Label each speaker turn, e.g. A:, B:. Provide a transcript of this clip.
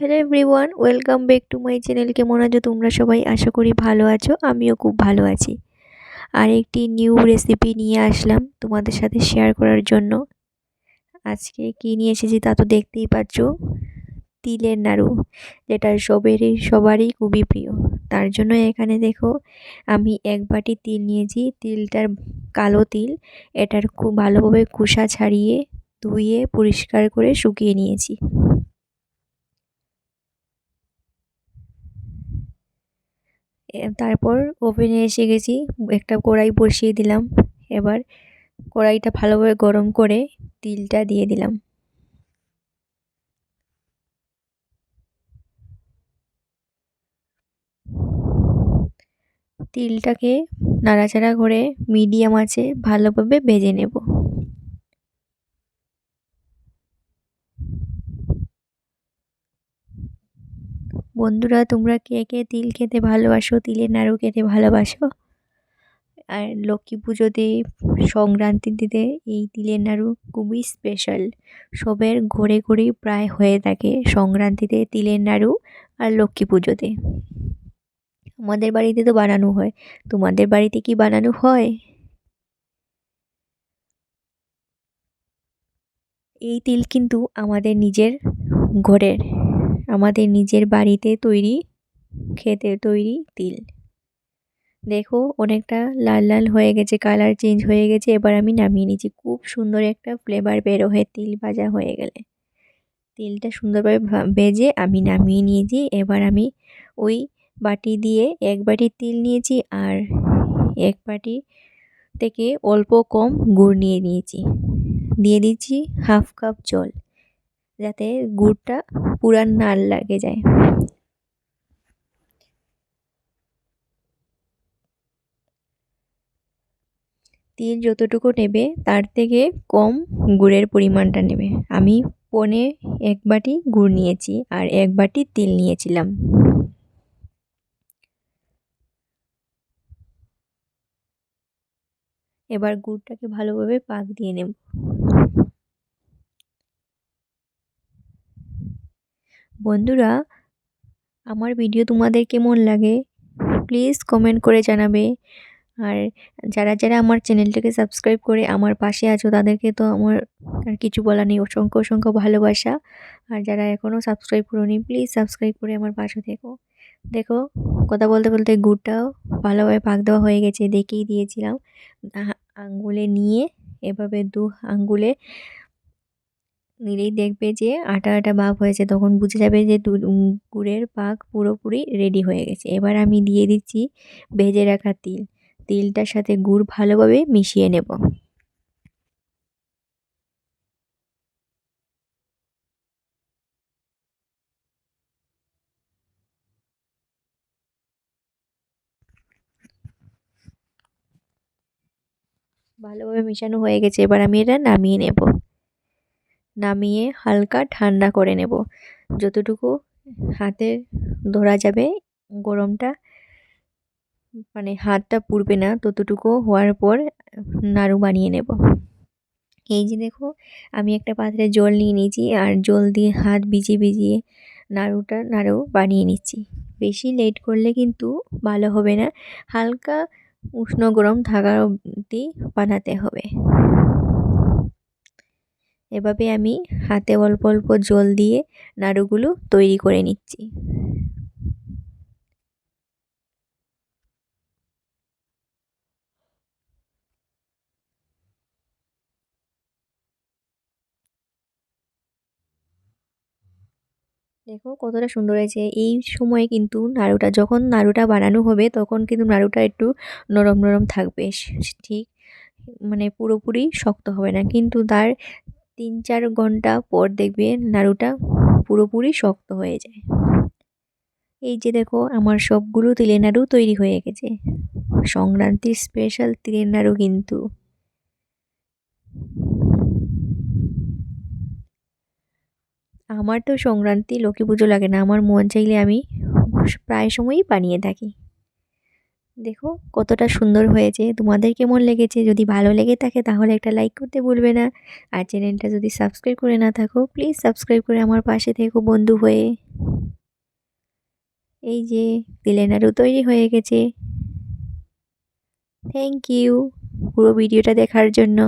A: Hello everyone welcome back to my channel কেমন আছো তোমরা সবাই? আশা করি ভালো আছো, আমিও খুব ভালো আছি। আর একটি নিউ রেসিপি নিয়ে আসলাম তোমাদের সাথে শেয়ার করার জন্য। আজকে কী নিয়ে এসেছি তা তো দেখতেই পাচ্ছ। তিলের নাড়ু, যেটা সবেরই, সবারই খুবই প্রিয়। তার জন্য এখানে দেখো, আমি এক বাটি তিল নিয়েছি। তিলটার কালো তিল, এটার খুব ভালোভাবে কুসা ছাড়িয়ে ধুয়ে পরিষ্কার করে শুকিয়ে নিয়েছি। তারপর ওভেনে এসে গেছি, একটা কড়াই বসিয়ে দিলাম। এবার কড়াইটা ভালোভাবে গরম করে তিলটা দিয়ে দিলাম। তিলটাকে নাড়াচাড়া করে মিডিয়াম আছে ভালোভাবে ভেজে নেব। বন্ধুরা, তোমরা কে কে তিল খেতে ভালোবাসো? তিলের নাড়ু খেতে ভালোবাসো? আর লক্ষ্মী পুজোতে সংক্রান্তিতে এই তিলের নাড়ু খুবই স্পেশাল সবের ঘরে ঘরেই প্রায় হয়ে থাকে সংক্রান্তিতে তিলের নাড়ু আর লক্ষ্মী পুজোতে আমাদের বাড়িতে তো বানানো হয়। তোমাদের বাড়িতে কি বানানো হয়? এই তিল কিন্তু আমাদের নিজের ঘরের। আমাদের নিজের বাড়িতে তৈরি, খেতে তৈরি তিল। দেখো অনেকটা লাল লাল হয়ে গেছে কালার চেঞ্জ হয়ে গেছে, এবার আমি নামিয়ে নিয়েছি খুব সুন্দর একটা ফ্লেভার বেরো হয়ে তিল ভাজা হয়ে গেলে। তিলটা সুন্দরভাবে ভেজে আমি নামিয়ে নিয়েছি। এবার আমি ওই বাটি দিয়ে এক বাটি তিল নিয়েছি আর এক বাটি থেকে অল্প কম গুড় নিয়ে নিয়েছি। দিয়ে দিচ্ছি হাফ কাপ জল। যাতে গুড়টা পুরা নাল লাগে যায়। তিল যতটুকু নেবে, তার থেকে কম গুড়ের পরিমাণটা নেবে। আমি পনে এক বাটি গুড় নিয়েছি আর এক বাটি তিল নিয়েছিলাম। এবার গুড়টাকে ভালোভাবে পাক দিয়ে নেব। বন্ধুরা, আমার ভিডিও তোমাদের কেমন লাগে? প্লিজ কমেন্ট করে জানাবে। আর যারা যারা আমার চ্যানেলটাকে সাবস্ক্রাইব করে আমার পাশে আছো, তাদেরকে তো আমার আর কিছু বলা নেই। অসংখ্য অসংখ্য ভালোবাসা। আর যারা এখনও সাবস্ক্রাইব করোনি প্লিজ সাবস্ক্রাইব করে আমার পাশে থেকো। দেখো, কথা বলতে বলতে গুড়টাও ভালোভাবে পাক দেওয়া হয়ে গেছে, দেখিয়ে দিয়েছিলাম। আঙ্গুলে নিয়ে এভাবে দু আঙ্গুলে নিলেই দেখবে যে আটা আটা ভাব হয়েছে। তখন বুঝে যাবে যে গুড়ের পাক পুরোপুরি রেডি হয়ে গেছে। এবার আমি দিয়ে দিচ্ছি ভেজে রাখা তিল। তিলটার সাথে গুড় ভালোভাবে মিশিয়ে নেব। ভালোভাবে মেশানো হয়ে গেছে। এবার আমি এটা নামিয়ে নেব। নামিয়ে হালকা ঠান্ডা করে নেব। যতটুকু হাতে ধরা যাবে, গরমটা মানে হাতটা পুড়বে না, ততটুকু হওয়ার পর নাড়ু বানিয়ে নেব। এই যে দেখো, আমি একটা পাত্রে জল নিয়ে নিয়েছি আর জল দিয়ে হাত ভিজিয়ে ভিজিয়ে নাড়ুটা, নাড়ু বানিয়ে নিচ্ছি। বেশি লেট করলে কিন্তু ভালো হবে না। হালকা উষ্ণ গরম থাকা অবধি বানাতে হবে। এভাবে আমি হাতে অল্প অল্প জল দিয়ে নাড়ুগুলো তৈরি করে নিচ্ছি। দেখো কতটা সুন্দর হয়েছে। এই সময়ে কিন্তু নাড়ুটা, যখন নাড়ুটা বানানো হবে, তখন কিন্তু নাড়ুটা একটু নরম নরম থাকবে। ঠিক মানে পুরোপুরি শক্ত হবে না। কিন্তু তার তিন চার ঘণ্টা পর দেখবে নাড়ুটা পুরোপুরি শক্ত হয়ে যায়। এই যে দেখো, আমার সবগুলো তিলের নাড়ু তৈরি হয়ে গেছে। সংক্রান্তির স্পেশাল তিলের নাড়ু কিন্তু। আমার তো সংক্রান্তি লক্ষ্মী পুজো লাগে না, আমার মন চাইলে আমি প্রায় সময়ই বানিয়ে থাকি। দেখো কতটা সুন্দর হয়েছে। তোমাদের কেমন লেগেছে? যদি ভালো লেগে থাকে তাহলে একটা লাইক করতে ভুলবে না। আর চ্যানেলটা যদি সাবস্ক্রাইব করে না থাকো প্লিজ সাবস্ক্রাইব করে আমার পাশে থেকো বন্ধু হয়ে। এই যে তিলের নাড়ু তৈরি হয়ে গেছে। থ্যাংক ইউ পুরো ভিডিওটা দেখার জন্য।